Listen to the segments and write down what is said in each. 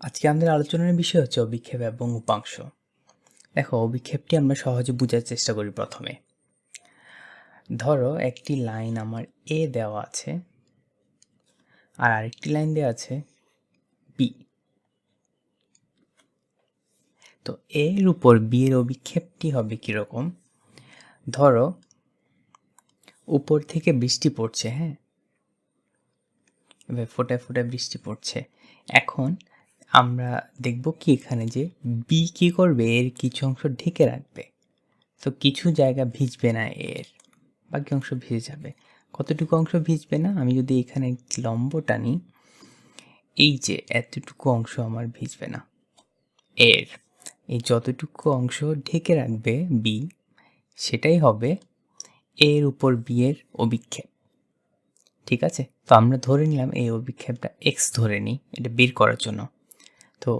আজকে আমাদের আলোচনার বিষয় হচ্ছে অভিক্ষেপ এবং উপাংশ। দেখো, অভিক্ষেপটি আমরা সহজে বোঝার চেষ্টা করি প্রথমে। ধরো, একটি লাইন আমার এ দেওয়া আছে আর আরেকটি লাইন দেওয়া আছে বি তো এর উপর বি এর অভিক্ষেপটি হবে কীরকম? ধরো, উপর থেকে বৃষ্টি পড়ছে হ্যাঁ? এবার ফোটায় ফোটায় বৃষ্টি পড়ছে। এখন আমরা দেখব কি এখানে যে বি কী করবে, এর কিছু অংশ ঢেকে রাখবে। তো কিছু জায়গা ভিজবে না এর, বাকি অংশ ভিজে যাবে। কতটুকু অংশ ভিজবে না? আমি যদি এখানে লম্ব টানি এই যে এতটুকু অংশ আমার ভিজবে না। এর, এই যতটুকু অংশ ঢেকে রাখবে বি সেটাই হবে এর উপর বি এর অভিক্ষেপ। ঠিক আছে? তো আমরা ধরে নিলাম এই অভিক্ষেপটা এক্স ধরে নিই, এটা বের করার জন্য। তো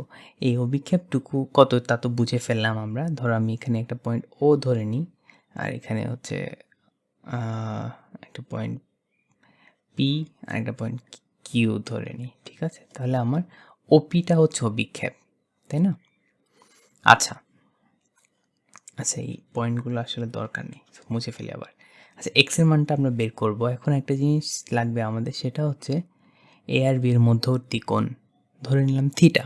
এই অভিক্ষেপটুকু কত তা তো বুঝে ফেললাম আমরা। ধরো আমি এখানে একটা পয়েন্ট ও ধরে নিই, আর এখানে হচ্ছে একটা পয়েন্ট পি আর একটা পয়েন্ট কিউ ধরে নিই, ঠিক আছে? তাহলে আমার ওপিটা হচ্ছে অভিক্ষেপ, তাই না? আচ্ছা আচ্ছা এই পয়েন্টগুলো আসলে দরকার নেই, মুছে ফেলি আবার। আচ্ছা এক্সের মানটা আমরা বের করব। এখন একটা জিনিস লাগবে আমাদের, সেটা হচ্ছে এ আর বি এর মধ্যবর্তী কোণ, ধরে নিলাম থিটা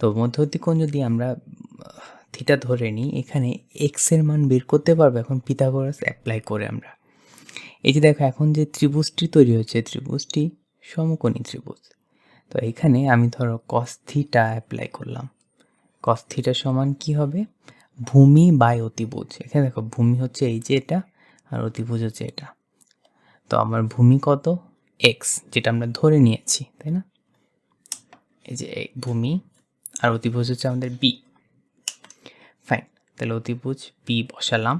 তো মধ্যবর্তী কোণ যদি আমরা থিটা ধরে নিই, এখানে এক্সের মান বের করতে পারব এখন পিথাগোরাস অ্যাপ্লাই করে আমরা। এই যে দেখো, এখন যে ত্রিভুজটি তৈরি হচ্ছে ত্রিভুজটি সমকোণী ত্রিভুজ। তো এখানে আমি ধরো কস থিটা অ্যাপ্লাই করলাম। কস থিটা সমান কি হবে? ভূমি বাই অতিভুজ। এখানে দেখো, ভূমি হচ্ছে এই যে এটা, আর অতিভুজ হচ্ছে এটা। তো আমার ভূমি কত? এক্স যেটা আমরা ধরে নিয়েছি, তাই না? এই যে ভূমি আর অতিভুজ হচ্ছে আমাদের বি ফাইন তাহলে অতিভুজ বি বসালাম।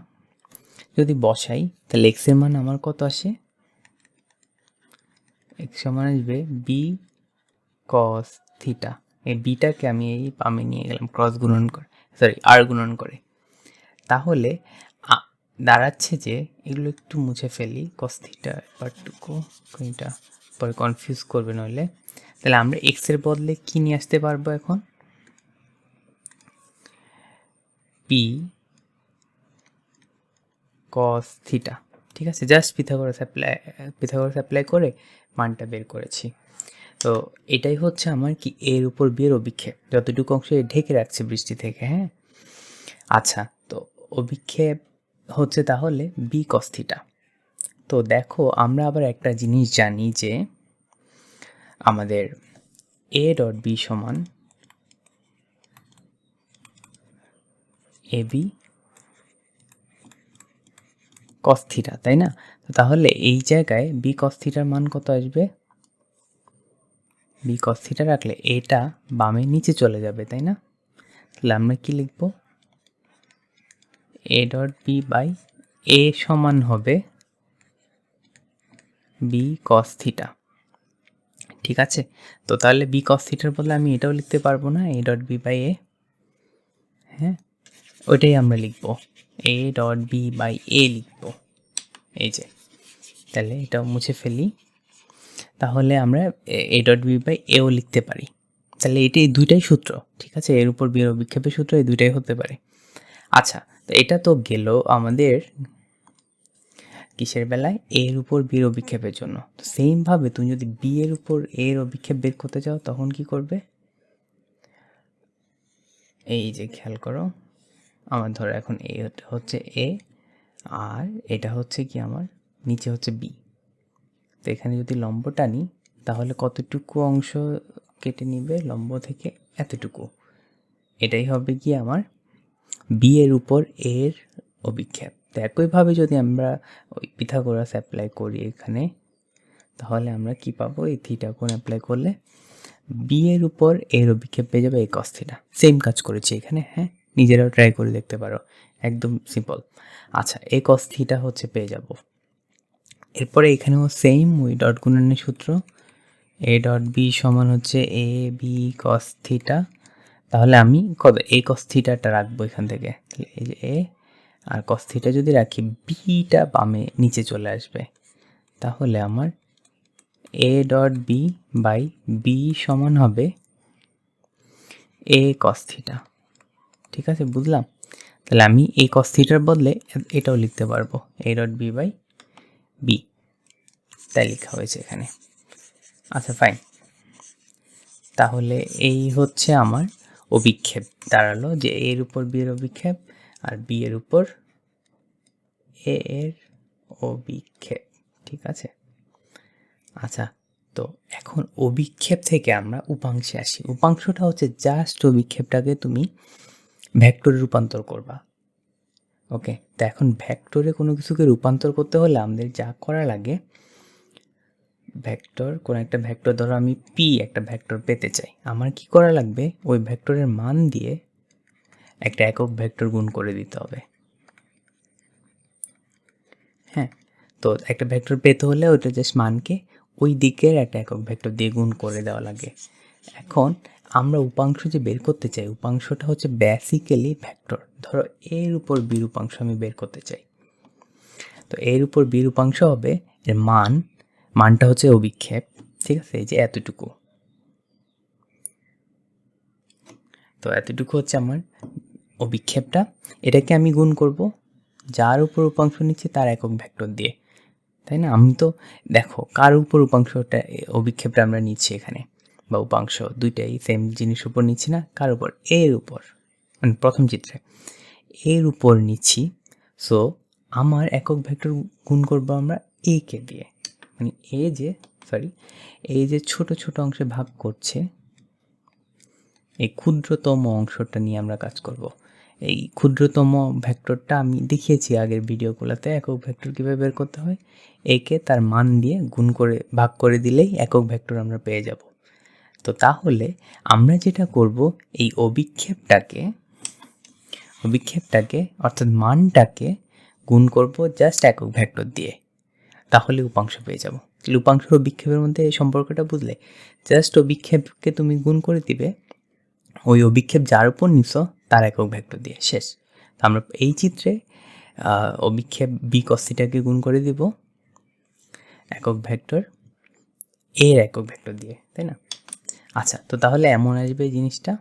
যদি বসাই, তাহলে এক্সের মান আমার কত আসে? এক্স সমান আসবে বি কস থিটা এই বিটাকে আমি এই পামে নিয়ে গেলাম ক্রস গুণন করে সরি আর গুণন করে। তাহলে দাঁড়াচ্ছে যে, এগুলো একটু মুছে ফেলি কস থিটা পার্টটুকু এটা পরে কনফিউজ করবে নইলে। তাহলে আমরা এক্সের বদলে কী নিয়ে আসতে পারব এখন? পি কস থিটা ঠিক আছে? Just Pythagoras apply Pythagoras apply করে মানটা বের করেছি। তো এটাই হচ্ছে আমার কি এর উপর বিয়ের অভিক্ষেপ। যতটুকু অংশ ঢেকে রাখছে বৃষ্টি থেকে হ্যাঁ? আচ্ছা তো অভিক্ষেপ হচ্ছে তাহলে বি কস থিটা তো দেখো, আমরা আবার একটা জিনিস জানি যে আমাদের এ ডট বি সমান এ বি কস থিটা তাই না? তো তাহলে এই জায়গায় বি কস থিটার মান কত আসবে? বি কস থিটা রাখলে এটা বামে নিচে চলে যাবে, তাই না? তাহলে আমরা কি লিখব? A dot B by A সমান হবে বি কস থিটা ঠিক আছে? তো তাহলে বি কস থিটার বদলে আমি এটাও লিখতে পারব না A dot B by A হ্যাঁ? ওইটাই আমরা লিখব। A dot B by A লিখব। এই যে, তাহলে এটাও মুছে ফেলি। তাহলে আমরা এ ডট বি বাই এও লিখতে পারি। তাহলে এটি এই দুইটাই সূত্র, ঠিক আছে? এর উপর বিয়ের অভিক্ষেপের সূত্র এই দুইটাই হতে পারে। আচ্ছা তো এটা তো গেল আমাদের কিসের বেলায়? এর উপর বিয়ের অভিক্ষেপের জন্য। তো সেমভাবে তুমি যদি বি এর উপর এর অভিক্ষেপ বের করতে চাও, তখন কি করবে? এই যে, খেয়াল করো। আমার ধরো এখন এ হচ্ছে এ আর এটা হচ্ছে কি আমার? নিচে হচ্ছে বি তো এখানে যদি লম্ব টানি তাহলে কতটুকু অংশ কেটে নিবে? লম্ব থেকে এতটুকু। এটাই হবে কি আমার বি এর উপর এর অভিক্ষেপ। তো একইভাবে যদি আমরা ওই পিথাগোরাস অ্যাপ্লাই করি এখানে, তাহলে আমরা কি পাবো? এই থিটা কোণ অ্যাপ্লাই করলে বি এর উপর এর অভিক্ষেপ পেয়ে যাবে এই কস থিটা সেম কাজ করেছি এখানে হ্যাঁ? নিজেরাও ট্রাই করে দেখতে পারো। একদম সিম্পল আচ্ছা এই কস থিটা হচ্ছে পেয়ে যাব। এরপরে এখানেও সেম ওই ডট গুণনের সূত্র। এ ডট বি সমান হচ্ছে এ বি কস থিটা তাহলে আমি কত এ কস থিটাটা রাখব এখান থেকে। তাহলে এই যে এ আর কস থিটা যদি রাখি বিটা বামে, নিচে চলে আসবে। তাহলে আমার A dot B by B সমান হবে এ কস থিটা ঠিক আছে, বুঝলাম। তাহলে আমি এই কস থিটার বদলে এটাও লিখতে পারব। A dot B by B তাই লেখা হয়েছে এখানে। আচ্ছা ফাইন তাহলে এই হচ্ছে আমার অভিক্ষেপ। দাঁড়াল যে এর উপর বি এর অভিক্ষেপ আর বি এর উপর এ এর অভিক্ষেপ। ঠিক আছে? আচ্ছা তো এখন অভিক্ষেপ থেকে আমরা উপাংশে আসি। উপাংশটা হচ্ছে জাস্ট অভিক্ষেপটাকে তুমি ভেক্টরে রূপান্তর করবা। ওকে তো এখন ভেক্টরে কোনো কিছুকে রূপান্তর করতে হলে আমাদের যা করা লাগে, ভেক্টর, কোন একটা ভেক্টর, ধরো আমি পি একটা ভেক্টর পেতে চাই। আমার কি করা লাগবে? ওই ভেক্টরের মান দিয়ে একটা একক ভেক্টর গুণ করে দিতে হবে। হ্যাঁ? তো একটা ভেক্টর পেতে হলে ওইটা জাস্ট মানকে ওই দিকের একটা একক ভেক্টর দিয়ে গুণ করে দেওয়া লাগে। এখন আমরা উপাংশ যে বের করতে চাই, উপাংশটা হচ্ছে বেসিক্যালি ভেক্টর ধরো এর উপর বির উপাংশ আমি বের করতে চাই। তো এর উপর বির উপাংশ হবে, এর মান, মানটা হচ্ছে অভিক্ষেপ, ঠিক আছে? এই যে এতটুকু। তো এতটুকু হচ্ছে আমার অভিক্ষেপটা। এটাকে আমি গুণ করব, যার উপর উপাংশ নিচ্ছি তার একক ভেক্টর দিয়ে। তাই না? আমি তো, দেখো, কার উপর উপাংশটা অভিক্ষেপটা আমরা নিচ্ছি এখানে? বা উপাংশ, দুইটাই সেম জিনিস উপর নিচ্ছি না। কার উপর? এর উপর। মানে প্রথম চিত্রে। এর উপর নিচ্ছি। সো আমার একক ভেক্টর গুণ করব আমরা এ কে দিয়ে। মানে এ যে সরি এই যে ছোট ছোট অংশে ভাগ করছে, এই ক্ষুদ্রতম অংশটা নিয়ে আমরা কাজ করব। এই ক্ষুদ্রতম ভেক্টরটা আমি দেখিয়েছি আগের ভিডিওগুলোতে, একক ভেক্টর কীভাবে বের করতে হয়? একে তার মান দিয়ে গুণ করে, ভাগ করে দিলেই একক ভেক্টর আমরা পেয়ে যাব। তো তাহলে আমরা যেটা করব, এই অভিক্ষেপটাকে অভিক্ষেপটাকে, অর্থাৎ মানটাকে গুণ করব জাস্ট একক ভেক্টর দিয়ে। তাহলে উপাংশ পেয়ে যাব। তাহলে উপাংশ ও বিক্ষেপের মধ্যে এই সম্পর্কটা বুঝলে জাস্ট অভিক্ষেপকে তুমি গুণ করে দিবে, ওই অভিক্ষেপ যার উপর নিছো তার একক ভেক্টর দিয়ে। শেষ। তো আমরা এই চিত্রে অভিক্ষেপ বি কস্তিটাকে গুণ করে দিব, একক ভেক্টর, এর একক ভেক্টর দিয়ে, তাই না? আচ্ছা তো তাহলে এমন আসবে জিনিসটা।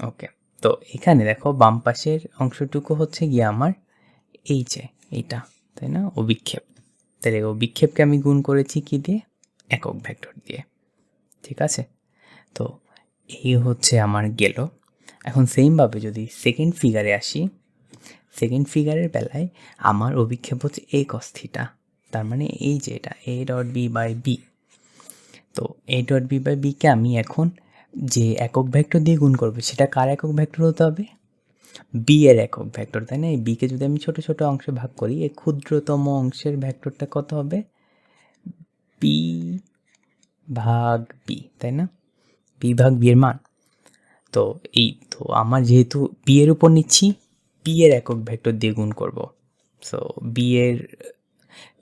ওকে, তো এখানে দেখো বাম পাশের অংশটুকু হচ্ছে গিয়ে আমার এই যে এইটা, তাই না? অভিক্ষেপ তাহলে অভিক্ষেপকে আমি গুণ করেছি কি দিয়ে? একক ভেক্টর দিয়ে। ঠিক আছে? তো এই হচ্ছে আমার গেল। এখন সেমভাবে যদি সেকেন্ড ফিগারে আসি সেকেন্ড ফিগারের বেলায় আমার অভিক্ষেপ হচ্ছে এ কস্থিটা তার মানে এই যে এটা A dot B by B তো এ ডট বি বাই বিকে আমি এখন যে একক ভেক্টর দিয়ে গুণ করব, সেটা কার একক ভেক্টর হতে হবে? বি এর একক ভেক্টর, তাই না? এই বিকে যদি আমি ছোট ছোট অংশে ভাগ করি, এই ক্ষুদ্রতম অংশের ভেক্টরটা কত হবে? বি ভাগ বি তাই না? বি ভাগ বি এর মান। তো এই, তো আমার যেহেতু বি এর উপর নিচ্ছি বি এর একক ভেক্টর দিয়ে গুণ করব। সো বি এর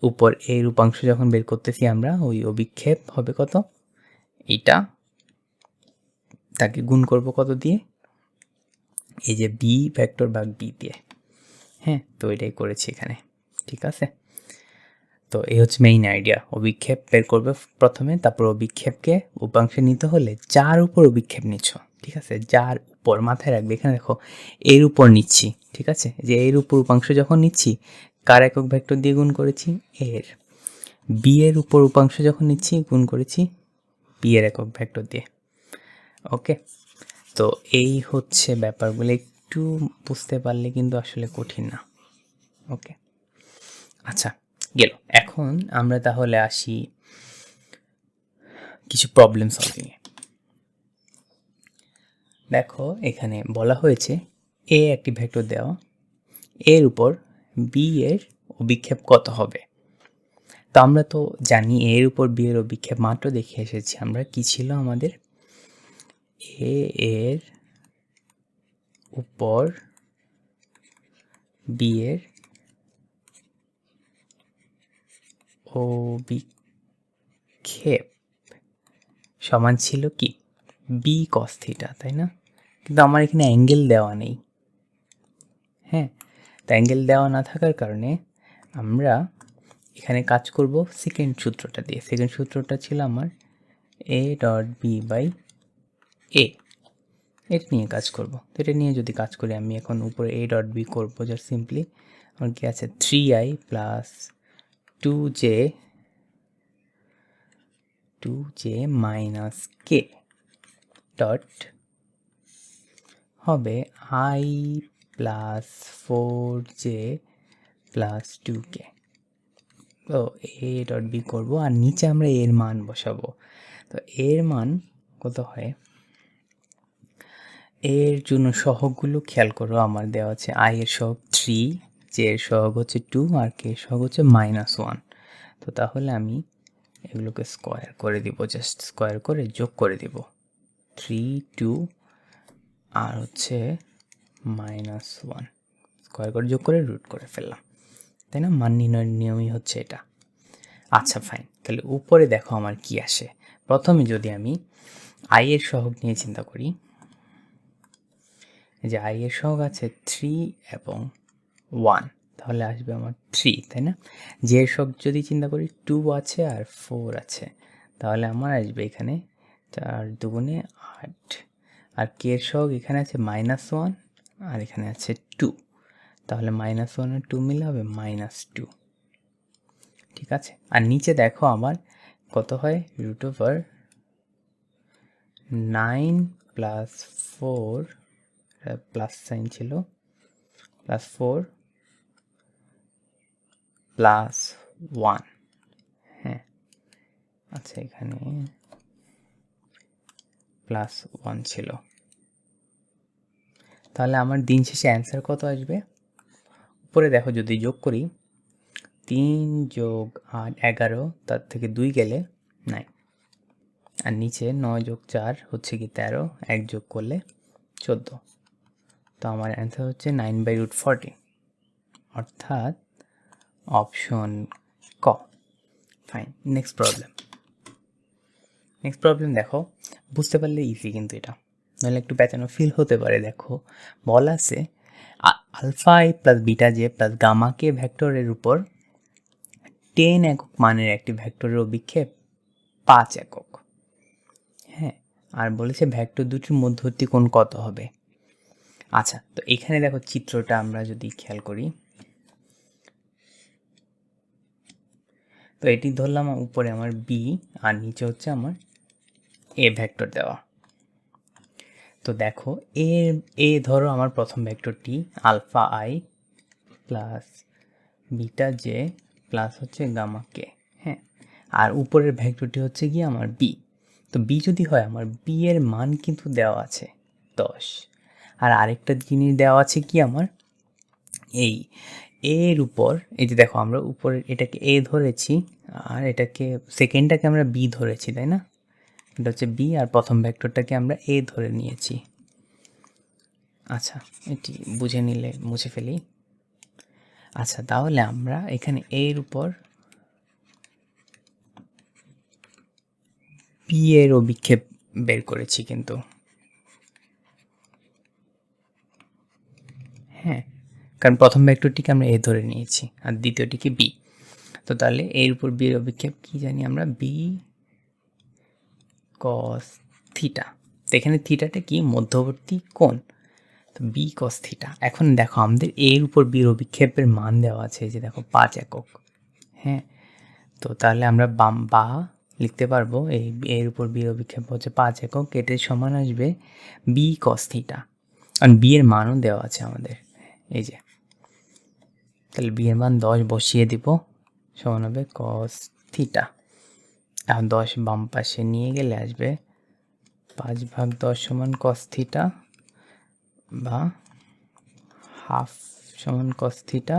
উপর এই রূপাংশ যখন বের করতেছি আমরা, ওই অভিক্ষেপ হবে কত? এইটা। তাকে গুণ করব কত দিয়ে? এই যে বি ভেক্টর ভাগ বি দিয়ে। হ্যাঁ তো এটাই করেছি এখানে। ঠিক আছে? তো এই হচ্ছে মেইন আইডিয়া অভিক্ষেপ বের করবে প্রথমে, তারপর অভিক্ষেপকে উপাংশে নিতে হলে যার উপর অভিক্ষেপ নিচ্ছ। ঠিক আছে? যার উপর মাথায় রাখবে। এখানে দেখো, এর উপর নিচ্ছি। ঠিক আছে? যে এর উপর উপাংশ যখন নিচ্ছি কার একক ভেক্টর দিয়ে গুণ করেছি? এর। বি এর উপর উপাংশ যখন নিচ্ছি, গুণ করেছি বি এর একক ভেক্টর দিয়ে। ওকে তো এই হচ্ছে ব্যাপারগুলো। একটু বুঝতে পারলে কিন্তু আসলে কঠিন না। ওকে আচ্ছা গেল। এখন আমরা তাহলে আসি কিছু প্রবলেম সলভিংয়ে দেখো, এখানে বলা হয়েছে এ একটি ভেক্টর দেওয়া, এর উপর বি এর অভিক্ষেপ কত হবে? তো আমরা তো জানি এর উপর বি এর অভিক্ষেপ মাত্র দেখে এসেছি। আমরা কি ছিল আমাদের? এ এর উপর বি এর অভিক্ষেপ সমান ছিল কি? বি কস থিটা তাই না? কিন্তু আমার এখানে অ্যাঙ্গেল দেওয়া নেই। হ্যাঁ? তো অ্যাঙ্গেল দেওয়া না থাকার কারণে আমরা এখানে কাজ করব সেকেন্ড সূত্রটা দিয়ে। সেকেন্ড সূত্রটা ছিল আমার A dot B by A এটা নিয়ে কাজ করব। তো এটা নিয়ে যদি কাজ করি, আমি এখন উপরে এ ডট বি করব জাস্ট সিম্পলি আমার কি আছে? Three i plus two j two j minus k dot হবে i plus four j plus two k তো এ ডট বি করব আর নিচে আমরা এর মান বসাবো। তো এর মান কত হয়? এর জন্য সহগগুলো খেয়াল করো, আমার দেওয়া আছে আই এর সহগ থ্রি জে এর সহগ হচ্ছে টু আর কে এর সহগ হচ্ছে মাইনাস ওয়ান তো তাহলে আমি এগুলোকে স্কোয়ার করে দিব জাস্ট স্কোয়ার করে যোগ করে দিব। থ্রি টু আর হচ্ছে মাইনাস ওয়ান। স্কোয়ার করে যোগ করে রুট করে ফেললাম। তাই না? মান নির্ণয়ের নিয়মই হচ্ছে এটা। আচ্ছা ফাইন তাহলে উপরে দেখো আমার কি আসে। প্রথমে যদি আমি আই এর সহগ নিয়ে চিন্তা করি যে আই এর সহগ আছে থ্রি এবং ওয়ান তাহলে আসবে আমার থ্রি তাই না? যে এর যদি চিন্তা করি টু আছে আর ফোর আছে, তাহলে আমার আসবে এখানে চার দুগুণে আট। আর কে এর সহগ এখানে আছে মাইনাস ওয়ান আর এখানে আছে টু তাহলে মাইনাস ওয়ান আর টু মিলে হবে মাইনাস টু ঠিক আছে? আর নিচে দেখো আমার কত হয়? Root over nine plus four plus sign ছিল। প্লাস ফোর প্লাস ওয়ান হ্যাঁ। আচ্ছা এখানে প্লাস ওয়ান ছিল। তাহলে আমার দিন শেষে অ্যান্সার কত আসবে? উপরে দেখো যদি যোগ করি, তিন যোগ আট এগারো, তার থেকে দুই গেলে নাই আর নিচে নয় যোগ চার হচ্ছে কি তেরো, এক যোগ করলে চোদ্দ। তো আমার অ্যান্সার হচ্ছে নাইন বাই রুট ফর্টি অর্থাৎ অপশন ক। Fine next problem next problem দেখো, বুঝতে পারলে ইজি কিন্তু এটা। নাহলে একটু প্যাচানো ফিল হতে পারে, দেখো। বল আছে। Alpha i plus beta j plus gamma k ভ্যাক্টরের উপর টেন একক মানের একটি ভ্যাক্টরের অভিক্ষেপ পাঁচ একক। হ্যাঁ আর বলেছে ভ্যাক্টর দুটির মধ্যবর্তী কোণ কত হবে? আচ্ছা তো এখানে দেখো চিত্রটা আমরা যদি খেয়াল করি। তো এটি ধরলাম উপরে আমার বি আর নিচে হচ্ছে আমার এ ভেক্টর দেওয়া। তো দেখো, এ এ ধরো আমার প্রথম ভেক্টরটি alpha i plus beta j plus হচ্ছে গামা কে হ্যাঁ? আর উপরের ভেক্টরটি হচ্ছে গিয়ে আমার বি তো বি যদি হয়, আমার বি এর মান কিন্তু দেওয়া আছে দশ। আর আরেকটা জিনিস দেওয়া আছে কি আমার? এই, এর উপর, এই যে দেখো আমরা উপরে এটাকে এ ধরেছি, আর এটাকে সেকেন্ডটাকে আমরা বি ধরেছি, তাই না? এটা হচ্ছে বি আর প্রথম ভেক্টরটাকে আমরা এ ধরে নিয়েছি। আচ্ছা এটি বুঝে নিলে, মুছে ফেলি। আচ্ছা তাহলে আমরা এখানে এর উপর বি এর অভিক্ষেপ বের করেছি কিন্তু। হ্যাঁ কারণ প্রথম ভেক্টরটিকে আমরা এ ধরে নিয়েছি আর দ্বিতীয়টিকে বি তো তাহলে এর উপর বি এর অভিক্ষেপ কী জানি আমরা? বি কস থিটা তো এখানে থিটাটা কি? মধ্যবর্তী কোণ। তো বি কস থিটা এখন দেখো, আমাদের এর উপর বির অভিক্ষেপের মান দেওয়া আছে যে দেখো, পাঁচ একক। হ্যাঁ? তো তাহলে আমরা বাম, বা লিখতে পারব, এই এর উপর বির অভিক্ষেপ হচ্ছে পাঁচ একক এটার সমান আসবে বি কস থিটা কারণ বি এর মানও দেওয়া আছে আমাদের। এই যে। তাহলে বি এর মান দশ বসিয়ে দিব, সমান হবে কস থিটা এখন দশ বাম পাশে নিয়ে গেলে আসবে পাঁচ ভাগ দশ সমান কস্থিটা বা হাফ সমান কস্থিটা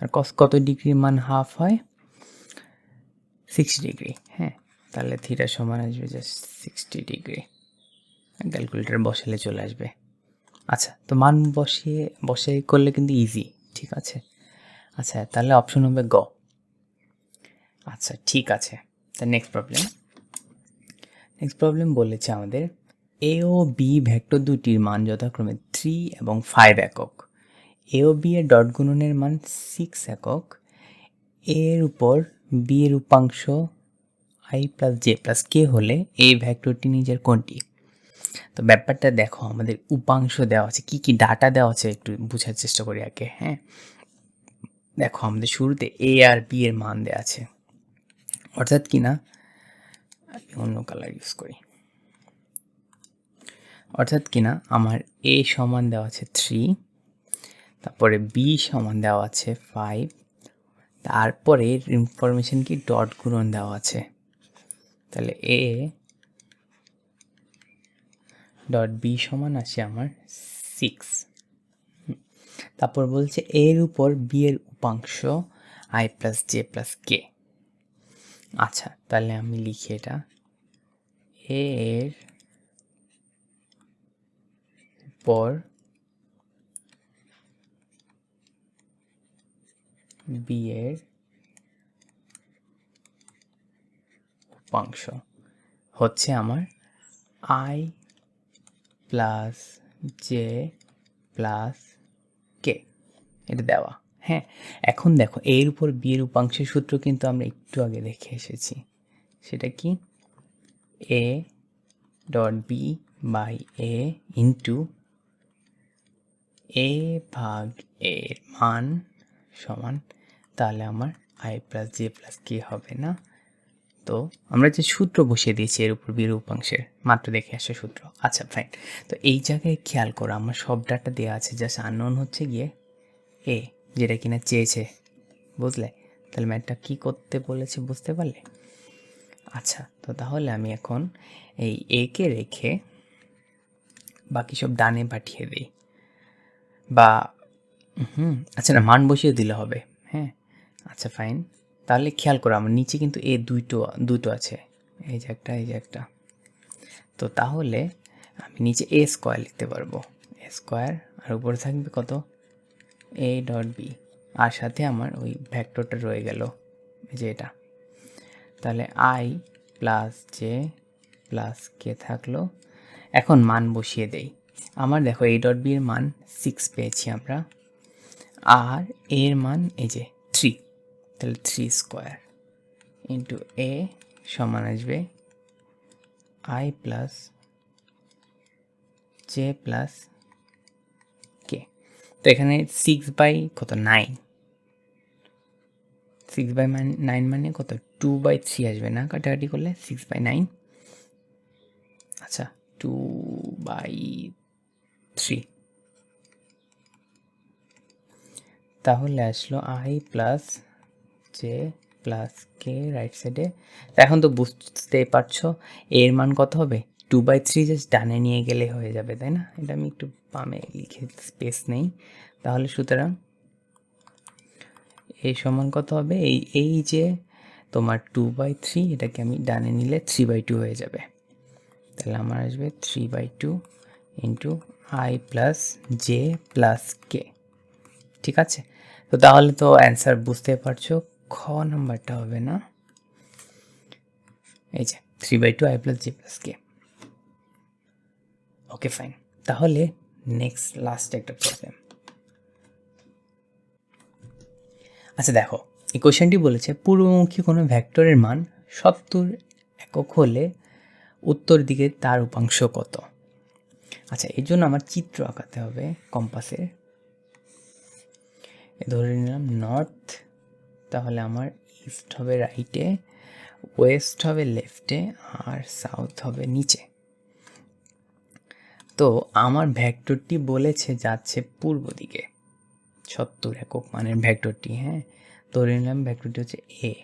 আর কস কত ডিগ্রি মান হাফ হয়? সিক্সটি ডিগ্রি হ্যাঁ তাহলে থিটা সমান আসবে জাস্ট সিক্সটি ডিগ্রি ক্যালকুলেটার বসালে চলে আসবে। আচ্ছা তো মান বসিয়ে, বসে করলে কিন্তু ইজি ঠিক আছে? আচ্ছা তাহলে অপশন হবে গ। আচ্ছা ঠিক আছে। তা নেক্সট প্রবলেম নেক্সট প্রবলেম বলেছে আমাদের এ ও বি ভেক্টর দুটির মান যথাক্রমে থ্রি এবং ফাইভ একক। এ ও বি এর ডট গুণনের মান সিক্স একক। এর উপর বি এর উপাংশ i plus j plus k হলে এই ভ্যাক্টরটি নিজের কোনটি? তো ব্যাপারটা দেখো, আমাদের উপাংশ দেওয়া আছে, কি কি ডাটা দেওয়া আছে একটু বোঝার চেষ্টা করি আগে হ্যাঁ? দেখো, আমাদের শুরুতে এ আর বি এর মান দেওয়া আছে। অর্থাৎ কি না? আমি অন্য কালার ইউজ করি। অর্থাৎ কি না? আমার এ সমান দেওয়া আছে থ্রি তারপরে বি সমান দেওয়া আছে ফাইভ তারপরে ইনফরমেশন কি? ডট গুণন দেওয়া আছে। তাহলে এ ডট বি সমান আছে আমার সিক্স তারপর বলছে এর উপর বি এর উপাংশ i plus j plus k আচ্ছা তাহলে আমি লিখি এটা। এ এর পর বি এর উপাংশ হচ্ছে আমার i plus j plus k এটা দেওয়া। হ্যাঁ এখন দেখো, এর উপর বি এর উপাংশের সূত্র কিন্তু আমরা একটু আগে দেখে এসেছি। সেটা কি? A dot B by A into A ভাগ এর মান সমান, তাহলে আমার i plus j plus k হবে না। তো আমরা যে সূত্র বসিয়ে দিয়েছি, এর উপর বির উপাংশের, মাত্র দেখে আসে সূত্র। আচ্ছা ফাইন তো এই জায়গায় খেয়াল করো, আমার সব ডাটা দেওয়া আছে জাস্ট আননোন হচ্ছে গিয়ে এ যেটা কিনা চেয়েছে, বুঝলে? তাহলে ম্যাটটা কী করতে বলেছে বুঝতে পারলে? আচ্ছা তো তাহলে আমি এখন এই একে রেখে বাকি সব ডানে পাঠিয়ে দিই। বা, হুম আচ্ছা না, মান বসিয়ে দিলে হবে। হ্যাঁ আচ্ছা ফাইন তাহলে খেয়াল করো, আমার নিচে কিন্তু এ দুইটো দুটো আছে। এই যে একটা, এই যে একটা। তো তাহলে আমি নিচে এ স্কোয়ার লিখতে পারব। এ স্কোয়ার আর উপরে থাকবে কত? এ ডট বি আর সাথে আমার ওই ভ্যাক্টরটা রয়ে গেল এই যে এটা। তাহলে i plus j plus k থাকল। এখন মান বসিয়ে দেই। আমার দেখো এ ডট বি এর মান সিক্স পেয়েছি আমরা। আর এর মান এই যে থ্রি তাহলে থ্রি স্কোয়ার ইন্টু এ সমান আসবে আই প্লাস জে প্লাস তো এখানে সিক্স বাই কত? নাইন সিক্স বাই নাইন মানে কত? টু বাই থ্রি আসবে না? কাটাকাটি করলে সিক্স বাই নাইন আচ্ছা টু বাই থ্রি তাহলে আসলো i plus j plus k right সাইডে এখন তো বুঝতেই পারছ, এর মান কত হবে? টু বাই থ্রি জাস্ট ডানে নিয়ে গেলে হয়ে যাবে, তাই না? এটা আমি একটু বামে লিখে স্পেস নেই। তাহলে সুতরাং এই সমান কত হবে? এই এই যে তোমার টু বাই থ্রি এটাকে আমি ডানে নিলে থ্রি বাই টু হয়ে যাবে। তাহলে আমার আসবে three by two into i plus j plus k ঠিক আছে? তো তাহলে তো অ্যান্সার বুঝতে পারছ, খ নাম্বারটা হবে না। এই যে three by two i plus j plus k okay fine তাহলে নেক্সট লাস্ট একটা প্রবলেম আচ্ছা দেখো, এই কোশ্চেনটি বলেছে, পূর্বমুখী কোনো ভ্যাক্টরের মান সত্তর একক হলে উত্তর দিকে তার উপাংশ কত? আচ্ছা এর জন্য আমার চিত্র আঁকাতে হবে কম্পাসের। ধরে নিলাম নর্থ তাহলে আমার ইস্ট হবে রাইটে ওয়েস্ট হবে লেফটে আর সাউথ হবে নিচে। তো আমার ভ্যাক্টরটি বলেছে যাচ্ছে পূর্ব দিকে। সত্তর একক মানের ভ্যাক্টরটি হ্যাঁ? ধরে নিলাম ভ্যাক্টরটি হচ্ছে এ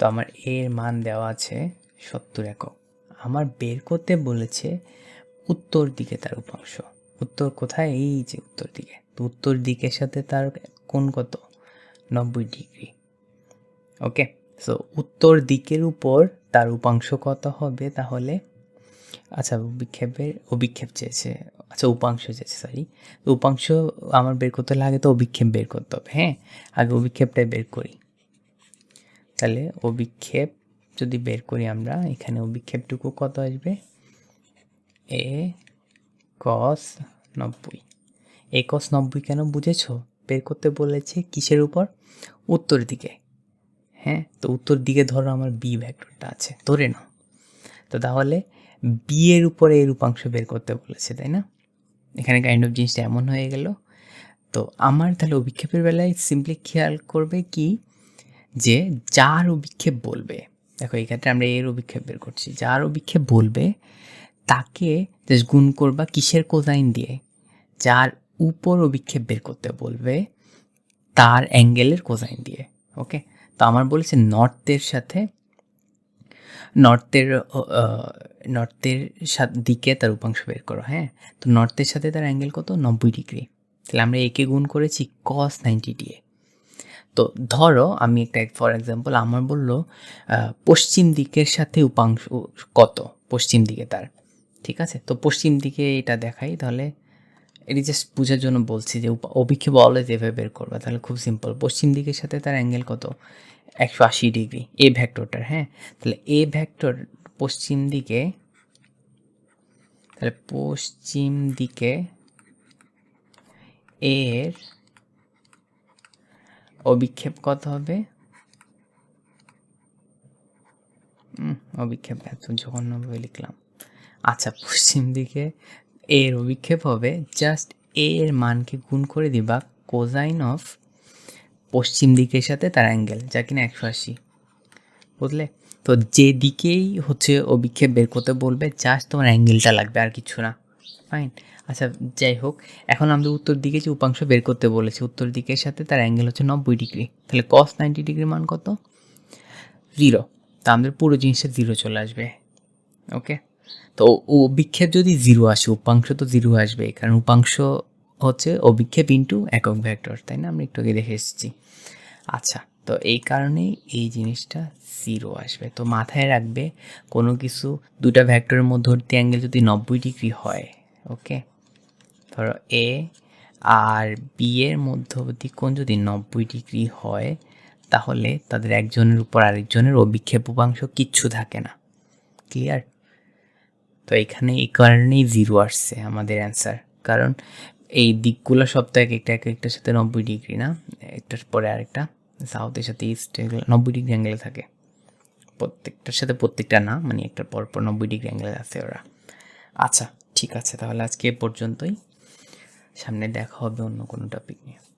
তো আমার এর মান দেওয়া আছে সত্তর একক। আমার বের করতে বলেছে উত্তর দিকে তার উপাংশ উত্তর কোথায়? এই যে উত্তর দিকে। তো উত্তর দিকের সাথে তার কোন কত? নব্বই ডিগ্রি। ওকে? সো উত্তর দিকের উপর তার উপাংশ কত হবে? তাহলে আচ্ছা অভিক্ষেপের অভিক্ষেপ চেয়েছে আচ্ছা উপাংশ চেয়েছে সরি উপাংশ আমার বের করতে লাগে তো অভিক্ষেপ বের করতে হবে হ্যাঁ? আগে অভিক্ষেপটাই বের করি। তাহলে অভিক্ষেপ যদি বের করি আমরা, এখানে অভিক্ষেপটুকু কত আসবে? এ কস নব্বই। এ কস নব্বই কেন বুঝেছ? বের করতে বলেছে কিসের উপর? উত্তর দিকে হ্যাঁ? তো উত্তর দিকে ধরো আমার বি ভেক্টরটা আছে, ধরে নাও। তো তাহলে বি এর উপরে এই রূপাংশ বের করতে বলেছে, তাই না? এখানে কাইন্ড অফ জিনিসটা এমন হয়ে গেল। তো আমার তাহলে অভিক্ষেপের বেলায় সিম্পলি খেয়াল করবে কি? যে যার অভিক্ষেপ বলবে, দেখো এই ক্ষেত্রে আমরা এর অভিক্ষেপ বের করছি, যার অভিক্ষেপ বলবে, তাকে জাস্ট গুণ করবা কিসের কোজাইন দিয়ে? যার উপর অভিক্ষেপ বের করতে বলবে, তার অ্যাঙ্গেলের কোজাইন দিয়ে ওকে তো আমার বলেছে নর্থের সাথে নর্থের নর্থের দিকে তার উপাংশ বের করো হ্যাঁ? তো নর্থের সাথে তার অ্যাঙ্গেল কত? নব্বই ডিগ্রি। তাহলে আমরা একে গুণ করেছি কস নাইনটি দিয়ে তো ধরো, আমি একটা ফর এক্সাম্পল আমার বলল পশ্চিম দিকের সাথে উপাংশ কত? পশ্চিম দিকে তার, ঠিক আছে? তো পশ্চিম দিকে এটা দেখাই, তাহলে এটি জাস্ট বোঝার জন্য বলছি যে অভিক্ষেপ অলওয়েজ এভাবে বের করবা, তাহলে খুব সিম্পল পশ্চিম দিকের সাথে তার অ্যাঙ্গেল কত? একশো আশি ডিগ্রি এ ভ্যাক্টরটার হ্যাঁ? তাহলে এ ভ্যাক্টর পশ্চিম দিকে তাহলে পশ্চিম দিকে এর অভিক্ষেপ কত হবে? উম, অভিক্ষেপ এত জঘন্যভাবে লিখলাম। আচ্ছা পশ্চিম দিকে এর অভিক্ষেপ হবে জাস্ট এর মানকে গুণ করে দিবা কোজাইন অফ পশ্চিম দিকের সাথে তার অ্যাঙ্গেল যা কিনা একশো আশি, বুঝলে? তো যে দিকেই হচ্ছে অভিক্ষেপ বের করতে বলবে জাস্ট তোমার অ্যাঙ্গেলটা লাগবে আর কিছু না ফাইন আচ্ছা যাই হোক, এখন আমাদের উত্তর দিকে যে উপাংশ বের করতে বলেছে, উত্তর দিকের সাথে তার অ্যাঙ্গেল হচ্ছে নব্বই ডিগ্রি, তাহলে কস নাইনটি ডিগ্রি মান কত? জিরো তা আমাদের পুরো জিনিসটা জিরো চলে আসবে ওকে তো অভিক্ষেপ যদি জিরো আসে, উপাংশ তো জিরো আসবে কারণ উপাংশ হচ্ছে অভিক্ষেপ ইন্টু একক ভেক্টর তাই না? আমরা একটু আগে দেখে এসেছি। আচ্ছা তো এই কারণেই এই জিনিসটা জিরো আসবে। তো মাথায় রাখবে, কোনো কিছু দুটা ভ্যাক্টরের মধ্যবর্তী অ্যাঙ্গেল যদি নব্বই ডিগ্রি হয় ওকে ধরো এ আর বি এর মধ্যবর্তী কোণ যদি নব্বই ডিগ্রি হয়, তাহলে তাদের একজনের উপর আরেকজনের অভিক্ষেপ উপাংশ কিচ্ছু থাকে না। ক্লিয়ার তো এখানে এই কারণেই জিরো আসছে আমাদের অ্যান্সার কারণ এই দিকগুলো এক একটা এক, একটার সাথে নব্বই ডিগ্রি, না? একটার পরে আরেকটা। সাউথের সাথে ইস্ট, এগুলো নব্বই ডিগ্রি অ্যাঙ্গেলে থাকে। প্রত্যেকটার সাথে প্রত্যেকটা না মানে একটার পর পর নব্বই ডিগ্রি অ্যাঙ্গেলে আছে ওরা। আচ্ছা ঠিক আছে, তাহলে আজকে এ পর্যন্তই। সামনে দেখা হবে অন্য কোনো টপিক নিয়ে।